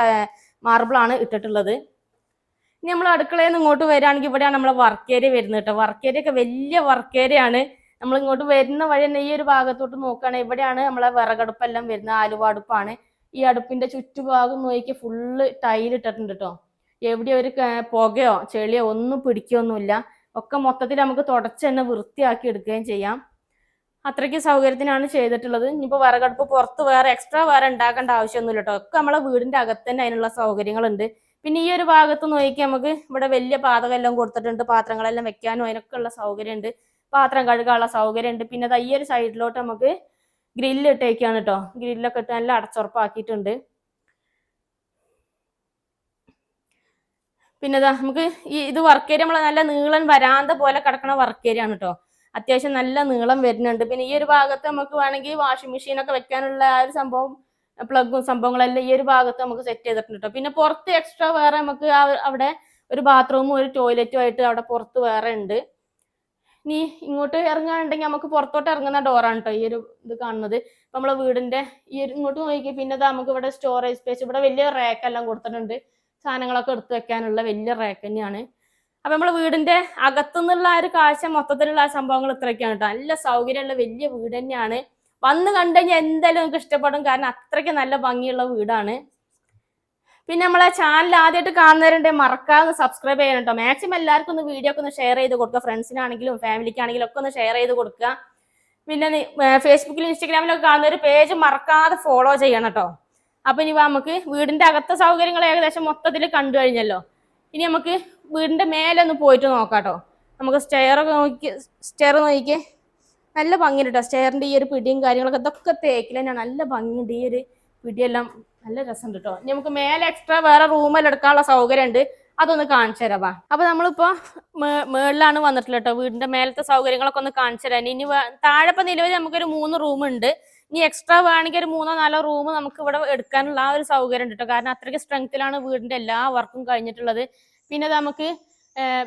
മാർബിളാണ് ഇട്ടിട്ടുള്ളത്. ഇനി നമ്മൾ അടുക്കളയിൽ നിന്ന് ഇങ്ങോട്ട് വരികയാണെങ്കിൽ ഇവിടെയാണ് നമ്മളെ വർക്ക് ഏരിയ വരുന്നത് കേട്ടോ. വർക്ക് ഒക്കെ വലിയ വർക്ക് ഏരിയ ആണ്. നമ്മൾ ഇങ്ങോട്ട് വരുന്ന വഴി തന്നെ ഈ ഒരു ഭാഗത്തോട്ട് നോക്കുകയാണെങ്കിൽ ഇവിടെയാണ് നമ്മളെ വിറകടുപ്പെല്ലാം വരുന്നത് ആലുവ അടുപ്പാണ് ഈ അടുപ്പിന്റെ ചുറ്റുഭാഗം നോക്കി ഫുള്ള് ടൈൽ ഇട്ടിട്ടുണ്ട് കേട്ടോ. എവിടെ ഒരു പുകയോ ചെളിയോ ഒന്നും പിടിക്കുകയൊന്നുമില്ല ഒക്കെ മൊത്തത്തിൽ നമുക്ക് തുടച്ച് തന്നെ വൃത്തിയാക്കി എടുക്കുകയും ചെയ്യാം. അത്രയ്ക്ക് സൗകര്യത്തിനാണ് ചെയ്തിട്ടുള്ളത്. ഇനിയിപ്പോൾ വിറകടുപ്പ് പുറത്ത് വേറെ എക്സ്ട്രാ വേറെ ഉണ്ടാക്കേണ്ട ആവശ്യമൊന്നുമില്ല കേട്ടോ. ഒക്കെ നമ്മളെ വീടിന്റെ അകത്ത് തന്നെ അതിനുള്ള സൗകര്യങ്ങളുണ്ട്. പിന്നെ ഈ ഒരു ഭാഗത്ത് നോക്കി നമുക്ക് ഇവിടെ വലിയ പാതകം എല്ലാം കൊടുത്തിട്ടുണ്ട്. പാത്രങ്ങളെല്ലാം വെക്കാനും അതിനൊക്കെ ഉള്ള സൗകര്യമുണ്ട്. പാത്രം കഴുകാനുള്ള സൗകര്യമുണ്ട്. പിന്നെ അത് ഈ ഒരു സൈഡിലോട്ട് നമുക്ക് ഗ്രില്ല് ഇട്ടേക്കാണ് കേട്ടോ. ഗ്രില്ലൊക്കെ ഇട്ട് നല്ല അടച്ചുറപ്പാക്കിയിട്ടുണ്ട്. പിന്നെ നമുക്ക് ഈ ഇത് വർക്ക് ഏരിയ നമ്മളെ നല്ല നീളൻ വരാന്ത പോലെ കിടക്കണ വർക്ക് ഏരിയ ആണ് കേട്ടോ. അത്യാവശ്യം നല്ല നീളം വരുന്നുണ്ട്. പിന്നെ ഈ ഒരു ഭാഗത്ത് നമുക്ക് വേണമെങ്കിൽ വാഷിംഗ് മെഷീനൊക്കെ വെക്കാനുള്ള ആ ഒരു സംഭവം പ്ലഗും സംഭവങ്ങളെല്ലാം ഈ ഒരു ഭാഗത്ത് നമുക്ക് സെറ്റ് ചെയ്തിട്ടുണ്ട് കേട്ടോ പിന്നെ പുറത്ത് എക്സ്ട്രാ വേറെ നമുക്ക് അവിടെ ഒരു ബാത്റൂമും ഒരു ടോയ്ലറ്റും ആയിട്ട് അവിടെ പുറത്ത് വേറെ ഉണ്ട്. ഇനി ഇങ്ങോട്ട് ഇറങ്ങാനുണ്ടെങ്കിൽ നമുക്ക് പുറത്തോട്ട് ഇറങ്ങുന്ന ഡോറാണ് കേട്ടോ ഈ ഒരു ഇത് കാണുന്നത്. നമ്മളെ വീടിന്റെ ഈ ഒരു ഇങ്ങോട്ട് നോക്കി പിന്നെ നമുക്ക് ഇവിടെ സ്റ്റോറേജ് സ്പേസ് ഇവിടെ വലിയ റാക്ക് എല്ലാം കൊടുത്തിട്ടുണ്ട്. സാധനങ്ങളൊക്കെ എടുത്തു വെക്കാനുള്ള വലിയ റാക്ക് തന്നെയാണ്. അപ്പൊ നമ്മളെ വീടിന്റെ അകത്തുനിന്നുള്ള ആ ഒരു കാഴ്ച മൊത്തത്തിലുള്ള ആ സംഭവങ്ങൾ ഇത്രയൊക്കെയാണ് കേട്ടോ നല്ല സൗകര്യമുള്ള വലിയ വീട് തന്നെയാണ്. വന്ന് കണ്ടു കഴിഞ്ഞാൽ എന്തായാലും നിങ്ങൾക്ക് ഇഷ്ടപ്പെടും. കാരണം അത്രയ്ക്ക് നല്ല ഭംഗിയുള്ള വീടാണ്. പിന്നെ നമ്മളെ ചാനൽ ആദ്യമായിട്ട് കാണുന്നവരുണ്ട് മറക്കാതെ സബ്സ്ക്രൈബ് ചെയ്യണം കേട്ടോ മാക്സിമം എല്ലാവർക്കും ഒന്ന് വീഡിയോ ഒക്കെ ഒന്ന് ഷെയർ ചെയ്ത് കൊടുക്കുക. ഫ്രണ്ട്സിനാണെങ്കിലും ഫാമിലിക്കാണെങ്കിലും ഒക്കെ ഒന്ന് ഷെയർ ചെയ്ത് കൊടുക്കുക. പിന്നെ ഫേസ്ബുക്കിലും ഇൻസ്റ്റാഗ്രാമിലൊക്കെ കാണുന്ന ഒരു പേജ് മറക്കാതെ ഫോളോ ചെയ്യണം കേട്ടോ അപ്പൊ ഇനി നമുക്ക് വീടിന്റെ അകത്തെ സൗകര്യങ്ങൾ ഏകദേശം മൊത്തത്തിൽ കണ്ടു കഴിഞ്ഞല്ലോ. ഇനി നമുക്ക് വീടിന്റെ മേലെ ഒന്ന് പോയിട്ട് നോക്കാം കേട്ടോ നമുക്ക് സ്റ്റെയർ ഒക്കെ നോക്കി സ്റ്റെയർ നോക്കി നല്ല ഭംഗിയുണ്ട് കേട്ടോ സ്റ്റെയറിന്റെ ഈ ഒരു പിടിയും കാര്യങ്ങളൊക്കെ ഇതൊക്കെ തേക്കിൽ തന്നെയാണ്. നല്ല ഭംഗിയുണ്ട്. ഈ ഒരു പിടിയെല്ലാം നല്ല രസമുണ്ട് കേട്ടോ നമുക്ക് മേലെ എക്സ്ട്രാ വേറെ റൂമെല്ലാം എടുക്കാനുള്ള സൗകര്യം ഉണ്ട് അതൊന്ന് കാണിച്ചു തരാവാ അപ്പൊ നമ്മളിപ്പോ മേളിലാണ് വന്നിട്ടുള്ളത് കേട്ടോ വീടിന്റെ മേലത്തെ സൗകര്യങ്ങളൊക്കെ ഒന്ന് കാണിച്ചു തരാൻ ഇനി താഴെ നിലവിൽ നമുക്കൊരു മൂന്ന് റൂം ഉണ്ട്. ഇനി എക്സ്ട്രാ വേണമെങ്കിൽ ഒരു മൂന്നോ നാലോ റൂം നമുക്ക് ഇവിടെ എടുക്കാനുള്ള ആ ഒരു സൗകര്യം ഉണ്ട് കേട്ടോ കാരണം അത്രയ്ക്ക് സ്ട്രെങ്ത്തിലാണ് വീടിന്റെ എല്ലാ വർക്കും കഴിഞ്ഞിട്ടുള്ളത്. പിന്നെ നമുക്ക്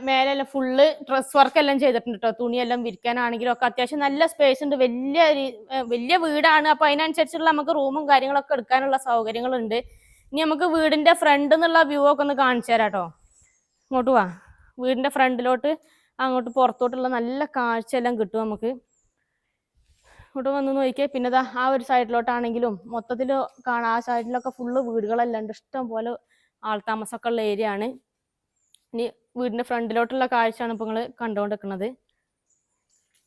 മേലെല്ലാം ഫുള്ള് ഡ്രസ് വർക്ക് എല്ലാം ചെയ്തിട്ടുണ്ട് കേട്ടോ തുണിയെല്ലാം വിരിക്കാനാണെങ്കിലും ഒക്കെ അത്യാവശ്യം നല്ല സ്പേസ് ഉണ്ട്. വലിയ വലിയ വീടാണ്. അപ്പൊ അതിനനുസരിച്ചുള്ള നമുക്ക് റൂമും കാര്യങ്ങളൊക്കെ എടുക്കാനുള്ള സൗകര്യങ്ങളുണ്ട്. ഇനി നമുക്ക് വീടിന്റെ ഫ്രണ്ട് എന്നുള്ള വ്യൂ ഒക്കെ ഒന്ന് കാണിച്ചു തരാം കേട്ടോ ഇങ്ങോട്ട് വാ. വീടിന്റെ ഫ്രണ്ടിലോട്ട് അങ്ങോട്ട് പുറത്തോട്ടുള്ള നല്ല കാഴ്ച എല്ലാം കിട്ടും നമുക്ക്. ഇങ്ങോട്ട് വന്ന് നോക്കിയേ. പിന്നെ ആ ഒരു സൈഡിലോട്ടാണെങ്കിലും മൊത്തത്തിൽ കാണാം. ആ സൈഡിലൊക്കെ ഫുള്ള് വീടുകളെല്ലാം ഉണ്ട്. ഇഷ്ടം പോലെ ആൾതാമസമൊക്കെ ഉള്ള ഏരിയ ആണ്. ഇനി വീടിന്റെ ഫ്രണ്ടിലോട്ടുള്ള കാഴ്ചയാണ് ഇപ്പൊ നിങ്ങൾ കണ്ടുകൊണ്ടിരിക്കുന്നത്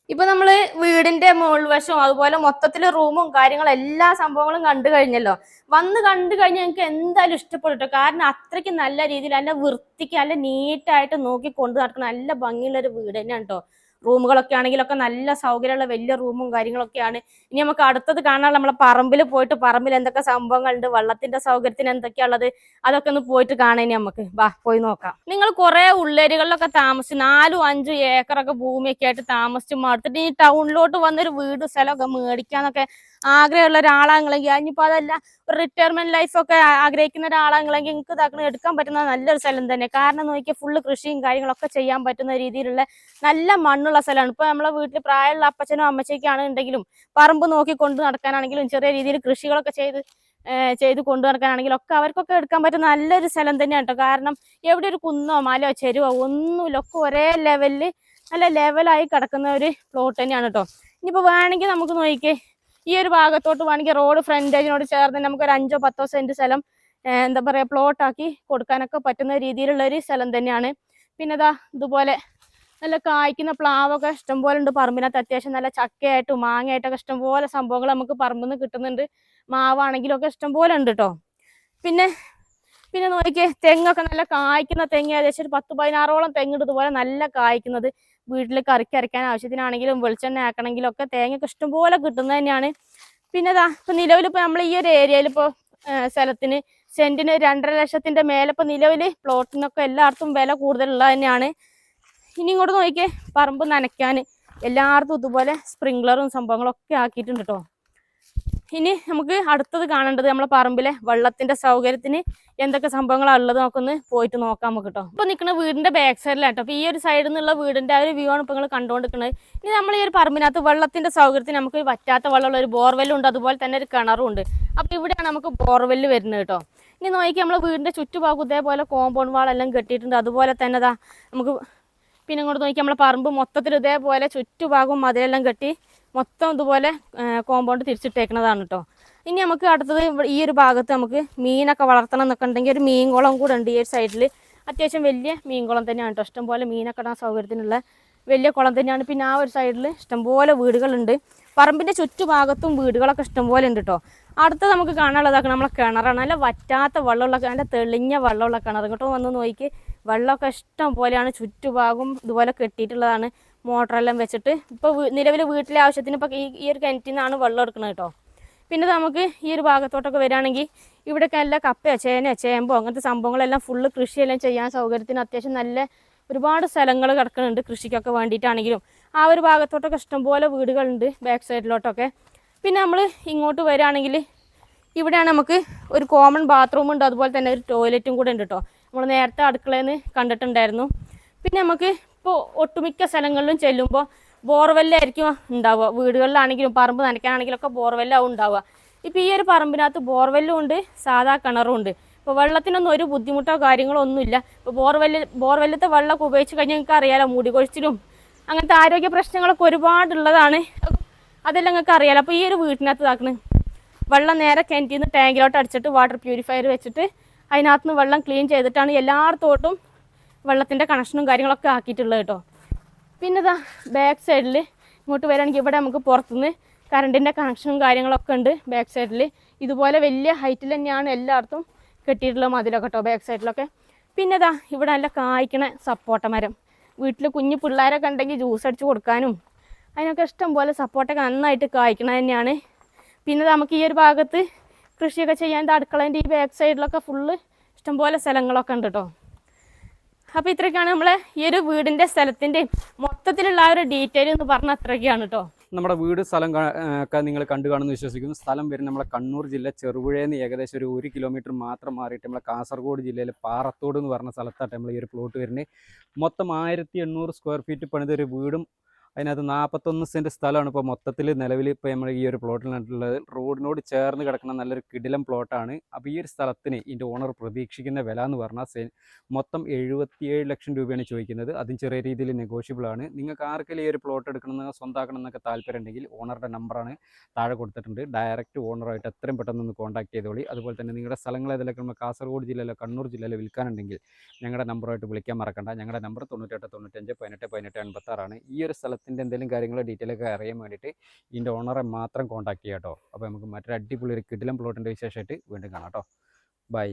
ഇപ്പൊ നമ്മൾ വീടിന്റെ മുകൾ വശവും അതുപോലെ മൊത്തത്തിൽ റൂമും കാര്യങ്ങളും എല്ലാ സംഭവങ്ങളും കണ്ടു കഴിഞ്ഞല്ലോ. വന്ന് കണ്ടു കഴിഞ്ഞാൽ ഞങ്ങൾക്ക് എന്തായാലും ഇഷ്ടപ്പെട്ടോ കാരണം അത്രയ്ക്ക് നല്ല രീതിയിൽ നല്ല വൃത്തിക്ക് നല്ല നീറ്റായിട്ട് നോക്കി കൊണ്ടു നടക്കുന്ന നല്ല ഭംഗിയുള്ള ഒരു വീട് തന്നെയാണ് കേട്ടോ റൂമുകളൊക്കെ ആണെങ്കിലൊക്കെ നല്ല സൗകര്യമുള്ള വലിയ റൂമും കാര്യങ്ങളൊക്കെയാണ് ഇനി നമുക്ക് അടുത്തത് കാണാൻ നമ്മളെ പറമ്പിൽ പോയിട്ട് പറമ്പിൽ എന്തൊക്കെ സംഭവങ്ങളുണ്ട് വെള്ളത്തിന്റെ സൗകര്യത്തിന് എന്തൊക്കെയാ ഉള്ളത് അതൊക്കെ ഒന്ന് പോയിട്ട് കാണാൻ നമുക്ക്. വാ പോയി നോക്കാം. നിങ്ങൾ കുറെ ഉള്ളേരികളിലൊക്കെ താമസിച്ച് നാലും അഞ്ചും ഏക്കറൊക്കെ ഭൂമിയൊക്കെ ആയിട്ട് താമസിച്ച് മടുത്തിട്ട് ഈ ടൗണിലോട്ട് വന്നൊരു വീട് സ്ഥലമൊക്കെ മേടിക്കാന്നൊക്കെ ആഗ്രഹമുള്ള ഒരാളാണെങ്കിലെങ്കിൽ അതിനിപ്പോ അതല്ല ഒരു റിട്ടയർമെന്റ് ഒക്കെ ആഗ്രഹിക്കുന്ന ഒരാളാണെങ്കിലെങ്കിൽ നിങ്ങൾക്ക് ഇതാക്കണ. എടുക്കാൻ പറ്റുന്ന നല്ലൊരു സ്ഥലം തന്നെ. കാരണം നോക്കിയാൽ ഫുള്ള് കൃഷിയും കാര്യങ്ങളൊക്കെ ചെയ്യാൻ പറ്റുന്ന രീതിയിലുള്ള നല്ല മണ്ണുള്ള സ്ഥലമാണ്. ഇപ്പൊ നമ്മളെ വീട്ടിൽ പ്രായമുള്ള അപ്പച്ചനും അമ്മച്ചയ്ക്കാണ് ഉണ്ടെങ്കിലും പറമ്പ് നോക്കി കൊണ്ട് നടക്കാനാണെങ്കിലും ചെറിയ രീതിയിൽ കൃഷികളൊക്കെ ചെയ്ത് ചെയ്ത് കൊണ്ടു നടക്കാനാണെങ്കിലും ഒക്കെ അവർക്കൊക്കെ എടുക്കാൻ പറ്റുന്ന നല്ലൊരു സ്ഥലം തന്നെയാണ് കേട്ടോ. കാരണം എവിടെ ഒരു കുന്നോ മലയോ ചെരുവോ ഒന്നുമില്ല. ഒക്കെ ഒരേ ലെവലിൽ നല്ല ലെവലായി കിടക്കുന്ന ഒരു പ്ലോട്ട് തന്നെയാണ് കേട്ടോ. ഇനിയിപ്പോ വേണമെങ്കിൽ നമുക്ക് നോക്കിക്കേ ഈ ഒരു ഭാഗത്തോട്ട് വേണമെങ്കിൽ റോഡ് ഫ്രണ്ടേജിനോട് ചേർന്ന് നമുക്ക് ഒരു അഞ്ചോ പത്തോ സെന്റ് സ്ഥലം എന്താ പറയാ പ്ലോട്ടാക്കി കൊടുക്കാനൊക്കെ പറ്റുന്ന രീതിയിലുള്ള ഒരു സ്ഥലം തന്നെയാണ്. പിന്നെ ഇതാ ഇതുപോലെ നല്ല കായ്ക്കുന്ന പ്ലാവൊക്കെ ഇഷ്ടംപോലെ ഉണ്ട് പറമ്പിനകത്ത്. അത്യാവശ്യം നല്ല ചക്കയായിട്ടും മാങ്ങയായിട്ടൊക്കെ ഇഷ്ടംപോലെ സംഭവങ്ങൾ നമുക്ക് പറമ്പിൽ നിന്ന് കിട്ടുന്നുണ്ട്. മാവാണെങ്കിലും ഒക്കെ ഇഷ്ടംപോലെ ഉണ്ട് കേട്ടോ പിന്നെ പിന്നെ നോക്കിയേ തെങ്ങൊക്കെ നല്ല കായ്ക്കുന്ന തെങ്ങ് ഏകദേശം ഒരു പത്ത് പതിനാറോളം തെങ്ങ് ഇതുപോലെ നല്ല കായ്ക്കുന്നത്. വീട്ടിൽ കറിക്ക് അരയ്ക്കാൻ ആവശ്യത്തിനാണെങ്കിലും വെളിച്ചെണ്ണ ആക്കണമെങ്കിലും ഒക്കെ തേങ്ങയൊക്കെ ഇഷ്ടംപോലെ കിട്ടുന്നത് തന്നെയാണ്. പിന്നെ ഇതാ ഇപ്പൊ നിലവിൽ ഇപ്പൊ നമ്മൾ ഈ ഒരു ഏരിയയിൽ ഇപ്പൊ സ്ഥലത്തിന് സെന്റിന് രണ്ടര ലക്ഷത്തിന്റെ മേലെ ഇപ്പൊ നിലവിൽ പ്ലോട്ടിനൊക്കെ എല്ലായിടത്തും വില കൂടുതലുള്ളത് തന്നെയാണ്. ഇനി ഇങ്ങോട്ട് നോക്കിയേ പറമ്പ് നനയ്ക്കാൻ എല്ലായിടത്തും ഇതുപോലെ സ്പ്രിംഗ്ലറും സംഭവങ്ങളൊക്കെ ആക്കിയിട്ടുണ്ട് കേട്ടോ ഇനി നമുക്ക് അടുത്തത് കാണേണ്ടത് നമ്മളെ പറമ്പിലെ വെള്ളത്തിന്റെ സൗകര്യത്തിന് എന്തൊക്കെ സംഭവങ്ങളാണ് ഉള്ളത് നമുക്കൊന്ന് പോയിട്ട് നോക്കാം നമുക്ക് കേട്ടോ ഇപ്പൊ നിൽക്കുന്ന വീടിന്റെ ബാക്ക് സൈഡിലാണ് കേട്ടോ ഈ ഒരു സൈഡിൽ നിന്നുള്ള വീടിന്റെ ആ ഒരു വ്യൂ ആണ് ഇപ്പൊ നിങ്ങൾ കണ്ടുകൊണ്ടിരിക്കുന്നത് ഇനി നമ്മൾ ഈ ഒരു പറമ്പിനകത്ത് വെള്ളത്തിന്റെ സൗകര്യത്തിന് നമുക്ക് വറ്റാത്ത വെള്ളമുള്ള ഒരു ബോർവെല്ലും ഉണ്ട്. അതുപോലെ തന്നെ ഒരു കിണറും ഉണ്ട്. അപ്പൊ ഇവിടെയാണ് നമുക്ക് ബോർവെല്ല് വരുന്നത് കേട്ടോ ഇനി നോക്കി നമ്മളെ വീടിന്റെ ചുറ്റുഭാഗം ഇതേപോലെ കോമ്പൗണ്ട് വാളെല്ലാം കെട്ടിയിട്ടുണ്ട്. അതുപോലെ തന്നെ നമുക്ക് പിന്നെ ഇങ്ങോട്ട് നോക്കി നമ്മളെ പറമ്പ് മൊത്തത്തിൽ ഇതേപോലെ ചുറ്റുഭാഗവും മതിലെല്ലാം കെട്ടി മൊത്തം ഇതുപോലെ കോമ്പൗണ്ട് തിരിച്ചിട്ടേക്കുന്നതാണ് കേട്ടോ ഇനി നമുക്ക് അടുത്തത് ഈ ഒരു ഭാഗത്ത് നമുക്ക് മീനൊക്കെ വളർത്തണം എന്നൊക്കെ ഉണ്ടെങ്കിൽ ഒരു മീൻകുളം കൂടെ ഉണ്ട് ഈ ഒരു സൈഡിൽ അത്യാവശ്യം വലിയ മീൻകുളം തന്നെയാണ് കേട്ടോ ഇഷ്ടംപോലെ മീനൊക്കെ ഇടാൻ സൗകര്യത്തിനുള്ള വലിയ കുളം തന്നെയാണ്. പിന്നെ ആ ഒരു സൈഡിൽ ഇഷ്ടംപോലെ വീടുകളുണ്ട്. പറമ്പിന്റെ ചുറ്റുഭാഗത്തും വീടുകളൊക്കെ ഇഷ്ടംപോലെ ഉണ്ട് കേട്ടോ അടുത്ത നമുക്ക് കാണാനുള്ളതൊക്കെ നമ്മളെ കിണറാണ്. നല്ല വറ്റാത്ത വെള്ളമുള്ള നല്ല തെളിഞ്ഞ വെള്ളമുള്ള കിണർ കേട്ടോ വന്ന് നോക്കി വെള്ളമൊക്കെ ഇഷ്ടം പോലെയാണ്. ചുറ്റുഭാഗം ഇതുപോലെ കെട്ടിയിട്ടുള്ളതാണ്. മോട്ടറെല്ലാം വെച്ചിട്ട് ഇപ്പോൾ നിലവിൽ വീട്ടിലെ ആവശ്യത്തിന് ഇപ്പോൾ ഈ ഒരു കിണറ്റിൽ നിന്നാണ് വെള്ളം എടുക്കുന്നത് കേട്ടോ. പിന്നെ നമുക്ക് ഈ ഒരു ഭാഗത്തോട്ടൊക്കെ വരികയാണെങ്കിൽ ഇവിടെയൊക്കെ നല്ല കപ്പയോ ചേനയോ ചേമ്പോ അങ്ങനത്തെ സംഭവങ്ങളെല്ലാം ഫുള്ള് കൃഷിയെല്ലാം ചെയ്യാൻ സൗകര്യത്തിന് അത്യാവശ്യം നല്ല ഒരുപാട് സ്ഥലങ്ങൾ കിടക്കുന്നുണ്ട് കൃഷിക്കൊക്കെ വേണ്ടിയിട്ടാണെങ്കിലും. ആ ഒരു ഭാഗത്തോട്ടൊക്കെ ഇഷ്ടംപോലെ വീടുകളുണ്ട് ബാക്ക് സൈഡിലോട്ടൊക്കെ പിന്നെ നമ്മൾ ഇങ്ങോട്ട് വരികയാണെങ്കിൽ ഇവിടെയാണ് നമുക്ക് ഒരു കോമൺ ബാത്റൂം ഉണ്ട്. അതുപോലെ തന്നെ ഒരു ടോയ്ലറ്റും കൂടെ ഉണ്ട് കേട്ടോ. നമ്മൾ നേരത്തെ അടുക്കളയിൽ നിന്ന് കണ്ടിട്ടുണ്ടായിരുന്നു. പിന്നെ നമുക്ക് ഇപ്പോൾ ഒട്ടുമിക്ക സ്ഥലങ്ങളിലും ചെല്ലുമ്പോൾ ബോർവെല്ലായിരിക്കും ഉണ്ടാവുക. വീടുകളിലാണെങ്കിലും പറമ്പ് നനയ്ക്കാനാണെങ്കിലും ഒക്കെ ബോർവെല്ലാവും ഉണ്ടാവുക. ഇപ്പോൾ ഈ ഒരു പറമ്പിനകത്ത് ബോർവെല്ലും ഉണ്ട് സാധാ കിണറും ഉണ്ട്. ഇപ്പോൾ വെള്ളത്തിനൊന്നും ഒരു ബുദ്ധിമുട്ടോ കാര്യങ്ങളോ ഒന്നുമില്ല. ഇപ്പോൾ ബോർവെല്ല് ബോർവെല്ലത്തെ വെള്ളമൊക്കെ ഉപയോഗിച്ച് കഴിഞ്ഞാൽ നിങ്ങൾക്ക് അറിയാലോ മുടികൊഴിച്ചിലും അങ്ങനത്തെ ആരോഗ്യ പ്രശ്നങ്ങളൊക്കെ ഒരുപാടുള്ളതാണ് അതെല്ലാം നിങ്ങൾക്ക് അറിയാലോ. അപ്പോൾ ഈ ഒരു വീട്ടിനകത്ത് ഇതാക്കണ്. വെള്ളം നേരെ കിണറ്റിൽ നിന്ന് ടാങ്കിലോട്ട് അടിച്ചിട്ട് വാട്ടർ പ്യൂരിഫയർ വെച്ചിട്ട് അതിനകത്ത് നിന്ന് വെള്ളം ക്ലീൻ ചെയ്തിട്ടാണ് എല്ലായിടത്തോട്ടും വെള്ളത്തിന്റെ കണക്ഷനും കാര്യങ്ങളൊക്കെ ആക്കിയിട്ടുള്ളത് കേട്ടോ. പിന്നെ ഇതാ ബാക്ക് സൈഡിൽ ഇങ്ങോട്ട് വരികയാണെങ്കിൽ ഇവിടെ നമുക്ക് പുറത്തുനിന്ന് കറണ്ടിന്റെ കണക്ഷനും കാര്യങ്ങളൊക്കെ ഉണ്ട് ബാക്ക് സൈഡിൽ ഇതുപോലെ വലിയ ഹൈറ്റിൽ തന്നെയാണ് എല്ലായിടത്തും കെട്ടിയിട്ടുള്ള മതിലൊക്കെ കേട്ടോ ബാക്ക് സൈഡിലൊക്കെ പിന്നെ ഇതാ ഇവിടെ നല്ല കായ്ക്കണ സപ്പോട്ട മരം. വീട്ടിൽ കുഞ്ഞു പിള്ളേരൊക്കെ ഉണ്ടെങ്കിൽ ജ്യൂസ് അടിച്ച് കൊടുക്കാനും അതിനൊക്കെ ഇഷ്ടം പോലെ സപ്പോർട്ടൊക്കെ നന്നായിട്ട് കായ്ക്കണ തന്നെയാണ്. പിന്നെ നമുക്ക് ഈ ഒരു ഭാഗത്ത് കൃഷിയൊക്കെ ചെയ്യാൻ അടുക്കളേന്റെ ഈ ബാക്ക് സൈഡിലൊക്കെ ഫുള്ള് ഇഷ്ടംപോലെ സ്ഥലങ്ങളൊക്കെ ഉണ്ട് കേട്ടോ. അപ്പോൾ ഇത്രയൊക്കെയാണ് നമ്മളെ ഈ ഒരു വീടിന്റെ സ്ഥലത്തിന്റെ മൊത്തത്തിലുള്ള ആ ഒരു ഡീറ്റെയിൽ എന്ന് പറഞ്ഞ അത്രയൊക്കെയാണ് കേട്ടോ നമ്മുടെ വീട് സ്ഥലം ഒക്കെ നിങ്ങൾ കണ്ടു കാണുമെന്ന് വിശ്വസിക്കുന്നു. സ്ഥലം വരുന്നത് നമ്മളെ കണ്ണൂർ ജില്ല ചെറുപുഴയിൽ നിന്ന് ഏകദേശം ഒരു ഒരു കിലോമീറ്റർ മാത്രം മാറിയിട്ട് നമ്മളെ കാസർഗോഡ് ജില്ലയിലെ പാറത്തോട് എന്ന് പറഞ്ഞ സ്ഥലത്താണ് നമ്മൾ ഈ ഒരു പ്ലോട്ട് വരുന്നത് മൊത്തം ആയിരത്തി എണ്ണൂറ് സ്ക്വയർ ഫീറ്റ് പണിതൊരു വീടും അതിനകത്ത് നാൽപ്പത്തൊന്ന് സെന്റ് സ്ഥലമാണ്. ഇപ്പോൾ മൊത്തത്തിൽ നിലവിൽ ഇപ്പോൾ നമ്മൾ ഈ ഒരു പ്ലോട്ടിലുള്ളത് റോഡിനോട് ചേർന്ന് കിടക്കുന്ന നല്ലൊരു കിടിലം പ്ലോട്ടാണ് അപ്പോൾ ഈ ഒരു സ്ഥലത്തിന് ഇതിന്റെ ഓണർ പ്രതീക്ഷിക്കുന്ന വില എന്ന് പറഞ്ഞാൽ സെ മൊത്തം എഴുപത്തിയേഴ് ലക്ഷം രൂപയാണ് ചോദിക്കുന്നത്. അതും ചെറിയ രീതിയിൽ നെഗോഷ്യബിൾ ആണ്. നിങ്ങൾക്ക് ആർക്കെങ്കിലും ഈ ഒരു പ്ലോട്ട് എടുക്കണമെന്ന് സ്വന്തമാക്കണം എന്നൊക്കെ താല്പര്യം ഉണ്ടെങ്കിൽ ഓണറുടെ നമ്പറാണ് താഴെ കൊടുത്തിട്ടുണ്ട്. ഡയറക്റ്റ് ഓണറായിട്ട് എത്രയും പെട്ടെന്ന് ഒന്ന് കോൺടാക്ട് ചെയ്തോളി. അതുപോലെ തന്നെ നിങ്ങളുടെ സ്ഥലങ്ങൾ ഏതിലൊക്കെ നമ്മൾ കാസർഗോഡ് ജില്ലയിലോ കണ്ണൂർ ജില്ലയിലോ വിൽക്കാനുണ്ടെങ്കിൽ ഞങ്ങളുടെ നമ്പറുമായിട്ട് വിളിക്കാൻ മറക്കണ്ട. ഞങ്ങളുടെ നമ്പർ തൊണ്ണൂറ്റെട്ട് തൊണ്ണൂറ്റഞ്ച് പതിനെട്ട് പതിനെട്ട് എൺപത്താറാണ് ഈ ഒരു സ്ഥലത്തിന്റെ എന്തെങ്കിലും കാര്യങ്ങൾ ഡീറ്റെയിൽ ഒക്കെ അറിയാൻ വേണ്ടിയിട്ട് ഇതിന്റെ ഓണറെ മാത്രം കോൺടാക്ട് ചെയ്യാം കേട്ടോ അപ്പോൾ നമുക്ക് മറ്റൊരു അടിപൊളി ഒരു കിടിലം പ്ലോട്ടിന്റെ വിശേഷമായിട്ട് വീണ്ടും കാണാം കേട്ടോ ബൈ